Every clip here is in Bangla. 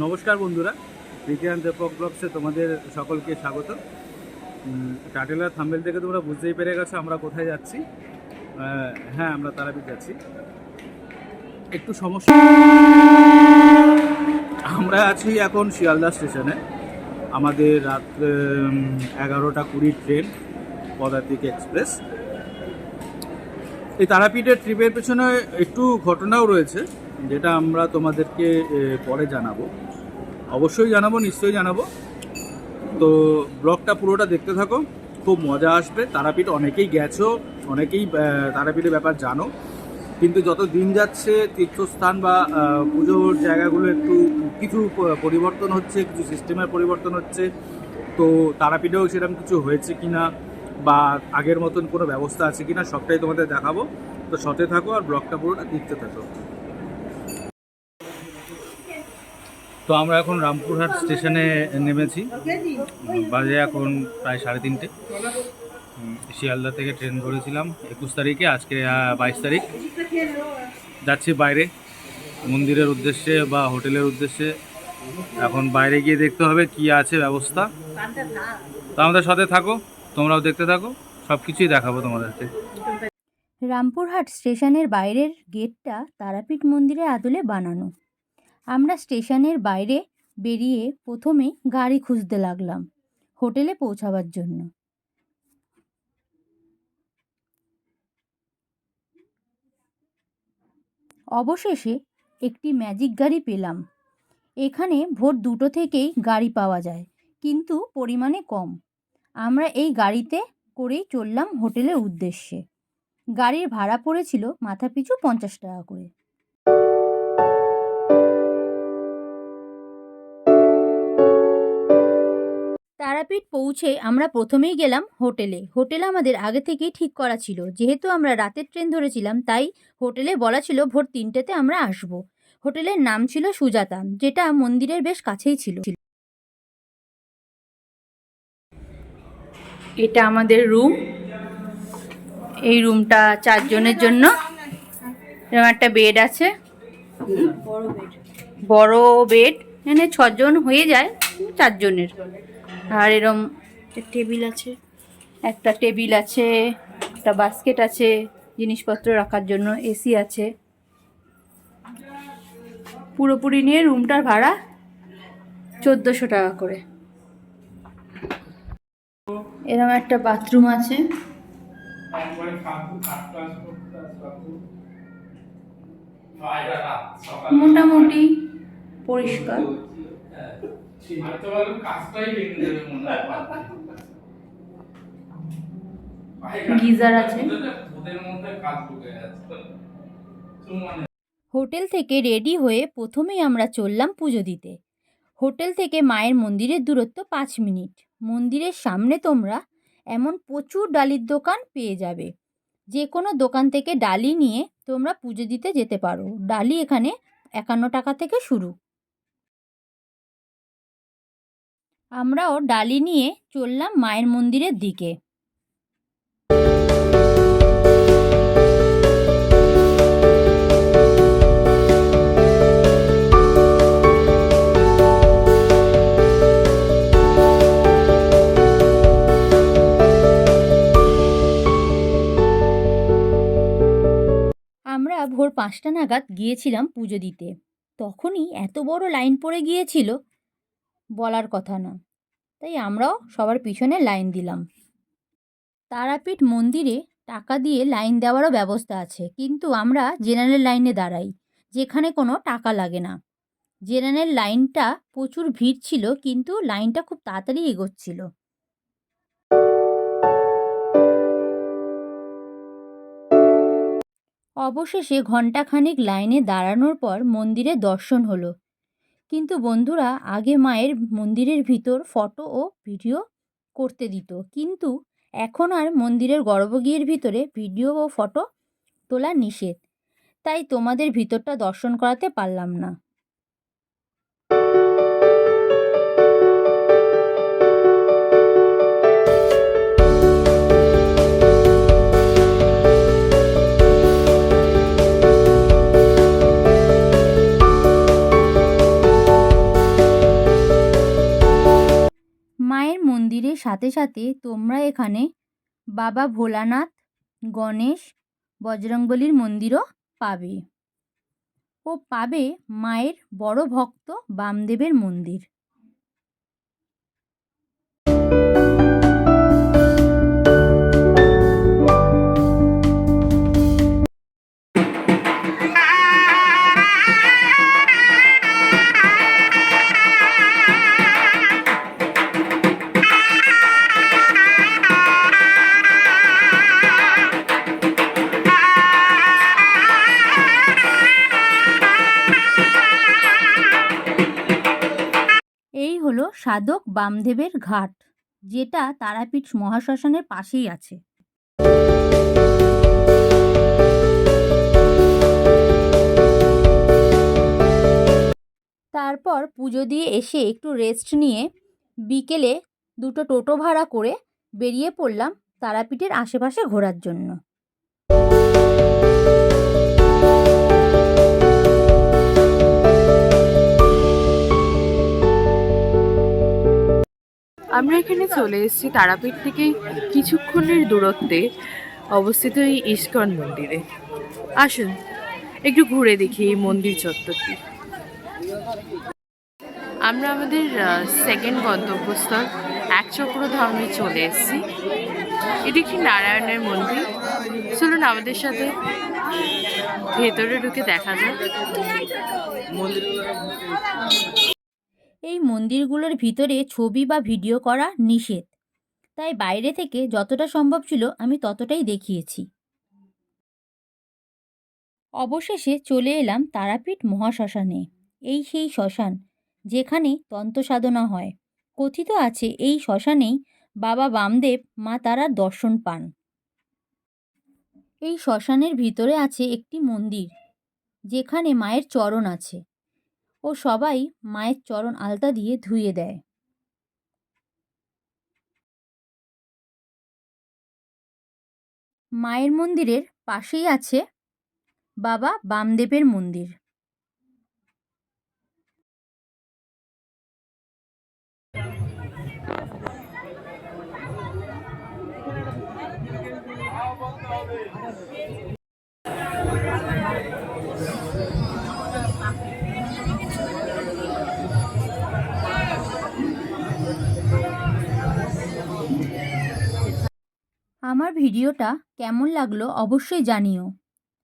নমস্কার বন্ধুরা, বিজ্ঞান দেপক ব্লগসে তোমাদের সকলকে স্বাগত। টাটেলার থাম্বেল থেকে তোমরা বুঝতেই পেরে গেছো আমরা কোথায় যাচ্ছি। হ্যাঁ আমরা তারাপীঠ যাচ্ছি। একটু সমস্যা আমরা আছি এখন শিয়ালদা স্টেশনে। আমাদের রাত এগারোটা কুড়ির ট্রেন, পদাতিক এক্সপ্রেস। এই তারাপীঠের ট্রিপের পেছনে একটু ঘটনাও রয়েছে। যেটা আমরা তোমাদেরকে পরে জানাব। অবশ্যই জানাব, নিশ্চয়ই জানাব। তো ব্লগটা পুরোটা দেখতে থাকো, খুব মজা আসবে। তারাপীঠ অনেকেই গেছো, অনেকেই তারাপীঠের ব্যাপার জানো। কিন্তু যত দিন যাচ্ছে, তীর্থস্থান বা পুজোর জায়গাগুলো একটু, কিছু পরিবর্তন হচ্ছে, কিছু সিস্টেমের পরিবর্তন হচ্ছে। তো তারাপীঠেও সেরকম কিছু হয়েছে কিনা বা আগের মতন কোনো ব্যবস্থা আছে কিনা, সবটাই তোমাদের দেখাবো। তো সতে থাকো আর ব্লগটা পুরোটা দেখতে থাকো। তো আমরা এখন রামপুরহাট স্টেশনে নেমেছি। বাজে এখন প্রায় সাড়ে তিনটে। শিয়ালদা থেকে ট্রেন ধরেছিলাম একুশ তারিখে, আজকে বাইশ তারিখ। যাচ্ছি বাইরে, মন্দিরের উদ্দেশ্যে বা হোটেলের উদ্দেশ্যে। এখন বাইরে গিয়ে দেখতে হবে কি আছে ব্যবস্থা। তো আমাদের সাথে থাকো, তোমরাও দেখতে থাকো সব কিছুই দেখাবো তোমাদেরকে রামপুরহাট স্টেশনের বাইরের গেটটা তারাপীঠ মন্দিরের আদলে বানানো। আমরা স্টেশনের বাইরে বেরিয়ে প্রথমে গাড়ি খুঁজতে লাগলাম হোটেলে পৌঁছাবার জন্য। অবশেষে একটি ম্যাজিক গাড়ি পেলাম। এখানে ভোর দুটো থেকেই গাড়ি পাওয়া যায়, কিন্তু পরিমাণে কম। আমরা এই গাড়িতে করেই চললাম হোটেলের উদ্দেশ্যে। গাড়ির ভাড়া পড়েছিল মাথাপিছু পঞ্চাশ টাকা করে। তারাপীঠ পৌঁছে আমরা প্রথমেই গেলাম হোটেলে। হোটেল আমাদের আগে থেকেই ঠিক করা ছিল। যেহেতু আমরা রাতের ট্রেন ধরেছিলাম তাই হোটেলে বলা ছিল ভোর তিনটেতে আমরা আসব। হোটেলের নাম ছিল সুজাতা যেটা মন্দিরের বেশ কাছেই ছিল। এটা আমাদের রুম। এই রুমটা চারজনের জন্য। এরকম একটা বেড আছে। বড় বেড। এখানে ছজন হয়ে যায় চারজনের। আর এরম টেবিল আছে, একটা টেবিল আছে, একটা বাস্কেট আছে, জিনিসপত্র রাখার জন্য এসি আছে। পুরোপুরি নিয়ে রুমটার ভাড়া চোদ্দোশো টাকা করে। এরকম একটা বাথরুম আছে। মোটামুটি পরিষ্কার। গিজার আছে? হোটেল থেকে রেডি হয়ে প্রথমেই আমরা চললাম পুজো দিতে। হোটেল থেকে মায়ের মন্দিরের দূরত্ব পাঁচ মিনিট। মন্দিরের সামনে তোমরা এমন প্রচুর ডালির দোকান পেয়ে যাবে। যে কোনো দোকান থেকে ডালি নিয়ে তোমরা পুজো দিতে যেতে পারো। ডালি এখানে একান্ন টাকা থেকে শুরু। আমরাও ডালি নিয়ে চললাম মায়ের মন্দিরের দিকে। আমরা ভোর পাঁচটা নাগাদ গিয়েছিলাম পুজো দিতে। তখনই এত বড় লাইন পড়ে গিয়েছিল বলার কথা না। তাই আমরাও সবার পিছনে লাইন দিলাম। তারাপীঠ মন্দিরে টাকা দিয়ে লাইন দেওয়ারও ব্যবস্থা আছে, কিন্তু আমরা জেনারেল লাইনে দাঁড়াই, যেখানে কোনো টাকা লাগে না। জেনারেল লাইনটা প্রচুর ভিড় ছিল, কিন্তু লাইনটা খুব তাড়াতাড়ি এগোচ্ছিল। অবশেষে ঘণ্টাখানেক লাইনে দাঁড়ানোর পর মন্দিরে দর্শন হলো। কিন্তু বন্ধুরা আগে মায়ের মন্দিরের ভিতর ফটো ও ভিডিও করতে দিত। কিন্তু এখন আর মন্দিরের গর্ভগৃহের ভিতরে ভিডিও ও ফটো তোলা নিষেধ। তাই তোমাদের ভিতরটা দর্শন করাতে পারলাম না। সাথে সাথে তোমরা এখানে বাবা ভোলানাথ, গণেশ, বজরংবলীর মন্দিরও পাবে। ও পাবে মায়ের বড় ভক্ত বামদেবের মন্দির। সাধক বামদেবের ঘাট, যেটা তারাপীঠ মহাশ্মশানের পাশেই আছে। তারপর পুজো দিয়ে এসে একটু রেস্ট নিয়ে বিকেলে দুটো টোটো ভাড়া করে বেরিয়ে পড়লাম তারাপীঠের আশেপাশে ঘোরার জন্য। আমরা এখানে চলে এসেছি তারাপীঠ থেকে কিছুক্ষণের দূরত্বে অবস্থিত এই ইস্কন মন্দিরে। আসুন, একটু ঘুরে দেখি এই মন্দির চত্বরটি। আমরা আমাদের সেকেন্ড গন্তব্যস্থল একচক্র ধামে চলে এসেছি। এটি একটি নারায়ণের মন্দির। চলুন আমাদের সাথে ভেতরে ঢুকে দেখা যাক। এই মন্দিরগুলোর ভিতরে ছবি বা ভিডিও করা নিষেধ। তাই বাইরে থেকে যতটা সম্ভব ছিল আমি ততটাই দেখিয়েছি। অবশেষে চলে এলাম তারাপীঠ মহাশ্মশানে, এই সেই শ্মশান, যেখানে তন্ত্র সাধনা হয়। কথিত আছে এই শ্মশানেই বাবা বামদেব মা তারার দর্শন পান। এই শ্মশানের ভিতরে আছে একটি মন্দির, যেখানে মায়ের চরণ আছে। ও সবাই মায়ের চরণ আলতা দিয়ে ধুয়ে দেয়। মায়ের মন্দিরের পাশেই আছে বাবা বামদেবের মন্দির। আমার ভিডিওটা কেমন লাগল অবশ্যই জানিও।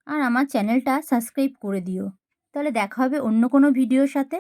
আর আমার চ্যানেলটা সাবস্ক্রাইব করে দিও। তাহলে দেখা হবে অন্য কোনো ভিডিওর সাথে।